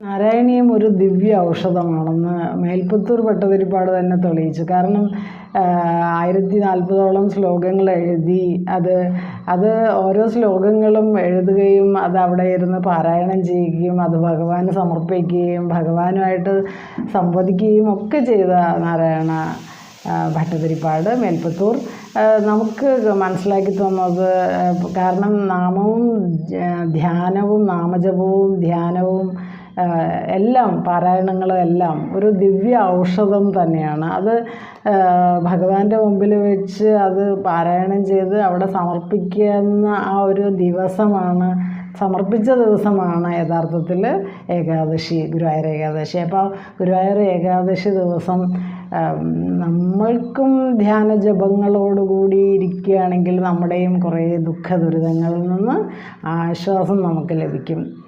നാരായണീയം ഒരു ദിവ്യ ഔഷധമാണെന്ന് മേൽപ്പത്തൂർ ഭട്ടതിരിപ്പാട് തന്നെ തെളിയിച്ചു. കാരണം ആയിരത്തി നാൽപ്പതോളം ശ്ലോകങ്ങൾ എഴുതി അത് അത് ഓരോ ശ്ലോകങ്ങളും എഴുതുകയും അത് അവിടെ ഇരുന്ന് പാരായണം ചെയ്യുകയും അത് ഭഗവാന് സമർപ്പിക്കുകയും ഭഗവാനുമായിട്ട് സംവദിക്കുകയും ഒക്കെ ചെയ്ത നാരായണ ഭട്ടതിരിപ്പാട് മേൽപ്പത്തൂർ. നമുക്ക് മനസ്സിലാക്കി തന്നത് കാരണം നാമവും ധ്യാനവും നാമജപവും ധ്യാനവും എല്ലാം പാരായണങ്ങളെല്ലാം ഒരു ദിവ്യ ഔഷധം തന്നെയാണ്. അത് ഭഗവാന്റെ മുമ്പിൽ വെച്ച് അത് പാരായണം ചെയ്ത് അവിടെ സമർപ്പിക്കുന്ന ആ ഒരു ദിവസമാണ് സമർപ്പിച്ച ദിവസമാണ് യഥാർത്ഥത്തിൽ ഏകാദശി ഗുരുവായൂർ ഏകാദശി. അപ്പോൾ ഗുരുവായൂർ ഏകാദശി ദിവസം നമ്മൾക്കും ധ്യാന ജപങ്ങളോടുകൂടി ഇരിക്കുകയാണെങ്കിൽ നമ്മുടെയും കുറേ ദുഃഖ ദുരിതങ്ങളിൽ നിന്ന് ആശ്വാസം നമുക്ക് ലഭിക്കും.